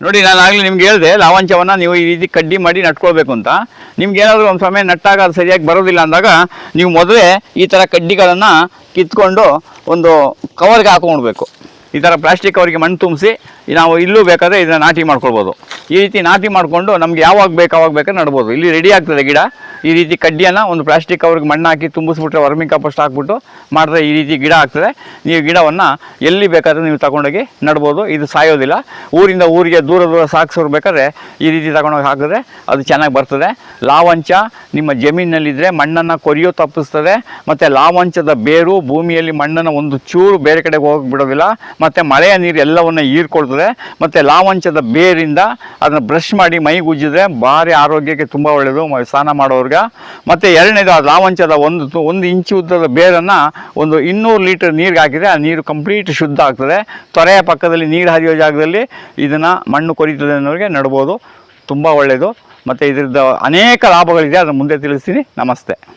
ನೋಡಿ, ನಾನು ಆಗಲಿ ನಿಮ್ಗೆ ಹೇಳಿದೆ, ಲಾವಂಚವನ್ನು ನೀವು ಈ ರೀತಿ ಕಡ್ಡಿ ಮಾಡಿ ನಟ್ಕೊಳ್ಬೇಕು ಅಂತ. ನಿಮ್ಗೆ ಏನಾದರೂ ಒಂದು ಸಮಯ ನಟ್ಟಾಗ ಅದು ಸರಿಯಾಗಿ ಬರೋದಿಲ್ಲ ಅಂದಾಗ ನೀವು ಮೊದಲೇ ಈ ಥರ ಕಡ್ಡಿಗಳನ್ನು ಕಿತ್ಕೊಂಡು ಒಂದು ಕವರ್ಗೆ ಹಾಕೊಂಡ್ಬೇಕು. ಈ ಥರ ಪ್ಲಾಸ್ಟಿಕ್ ಕವರ್ಗೆ ಮಣ್ಣು ತುಂಬಿಸಿ ನಾವು ಇಲ್ಲೂ ಬೇಕಾದರೆ ಇದನ್ನು ನಾಟಿ ಮಾಡ್ಕೊಳ್ಬೋದು. ಈ ರೀತಿ ನಾಟಿ ಮಾಡಿಕೊಂಡು ನಮ್ಗೆ ಯಾವಾಗ ಬೇಕು, ಅವಾಗ ಬೇಕಾದ್ರೆ ನಡ್ಬೋದು. ಇಲ್ಲಿ ರೆಡಿ ಆಗ್ತದೆ ಗಿಡ. ಈ ರೀತಿ ಕಡ್ಡಿಯನ್ನು ಒಂದು ಪ್ಲಾಸ್ಟಿಕ್ ಕವರ್ಗೆ ಮಣ್ಣು ಹಾಕಿ ತುಂಬಿಸ್ಬಿಟ್ರೆ ವರ್ಮಿಂಗ್ ಕಂಪೋಸ್ಟ್ ಹಾಕ್ಬಿಟ್ಟು ಮಾಡಿದ್ರೆ ಈ ರೀತಿ ಗಿಡ ಆಗ್ತದೆ. ನೀವು ಗಿಡವನ್ನು ಎಲ್ಲಿ ಬೇಕಾದರೂ ನೀವು ತಗೊಂಡೋಗಿ ನಡ್ಬೋದು. ಇದು ಸಾಯೋದಿಲ್ಲ. ಊರಿಂದ ಊರಿಗೆ ದೂರ ದೂರ ಸಾಗಿಸೋರು ಬೇಕಾದ್ರೆ ಈ ರೀತಿ ತಗೊಂಡೋಗಿ ಹಾಕಿದ್ರೆ ಅದು ಚೆನ್ನಾಗಿ ಬರ್ತದೆ. ಲಾವಂಚ ನಿಮ್ಮ ಜಮೀನಿನಲ್ಲಿದ್ದರೆ ಮಣ್ಣನ್ನು ಕೊರಿಯೋ ತಪ್ಪಿಸ್ತದೆ. ಮತ್ತು ಲಾವಂಚದ ಬೇರು ಭೂಮಿಯಲ್ಲಿ ಮಣ್ಣನ್ನು ಒಂದು ಚೂರು ಬೇರೆ ಕಡೆಗೆ ಹೋಗಿಬಿಡೋದಿಲ್ಲ. ಮತ್ತು ಮಳೆಯ ನೀರು ಎಲ್ಲವನ್ನು ಹೀರ್ಕೊಳ್ತದೆ. ಮತ್ತು ಲಾವಂಚದ ಬೇರಿಂದ ಅದನ್ನು ಬ್ರಷ್ ಮಾಡಿ ಮೈಗೆ ಉಜ್ಜಿದ್ರೆ ಭಾರಿ ಆರೋಗ್ಯಕ್ಕೆ ತುಂಬ ಒಳ್ಳೆಯದು ಸ್ನಾನ ಮಾಡೋರ್ಗೆ. ಮತ್ತು ಎರಡನೇದು ಆ ಲಾವಂಚದ ಒಂದು ಒಂದು ಇಂಚು ಉದ್ದದ ಬೇರನ್ನು ಒಂದು ಇನ್ನೂರು ಲೀಟರ್ ನೀರಿಗೆ ಹಾಕಿದರೆ ಆ ನೀರು ಕಂಪ್ಲೀಟ್ ಶುದ್ಧ ಆಗ್ತದೆ. ತೊರೆಯ ಪಕ್ಕದಲ್ಲಿ ನೀರು ಹರಿಯೋ ಜಾಗದಲ್ಲಿ ಇದನ್ನು ಮಣ್ಣು ಕೊರೀತದೆ ಅನ್ನೋರಿಗೆ ನಡ್ಬೋದು. ತುಂಬ ಒಳ್ಳೆಯದು ಮತ್ತು ಇದರದ್ದು ಅನೇಕ ಲಾಭಗಳಿದೆ. ಅದನ್ನು ಮುಂದೆ ತಿಳಿಸ್ತೀನಿ. ನಮಸ್ತೆ.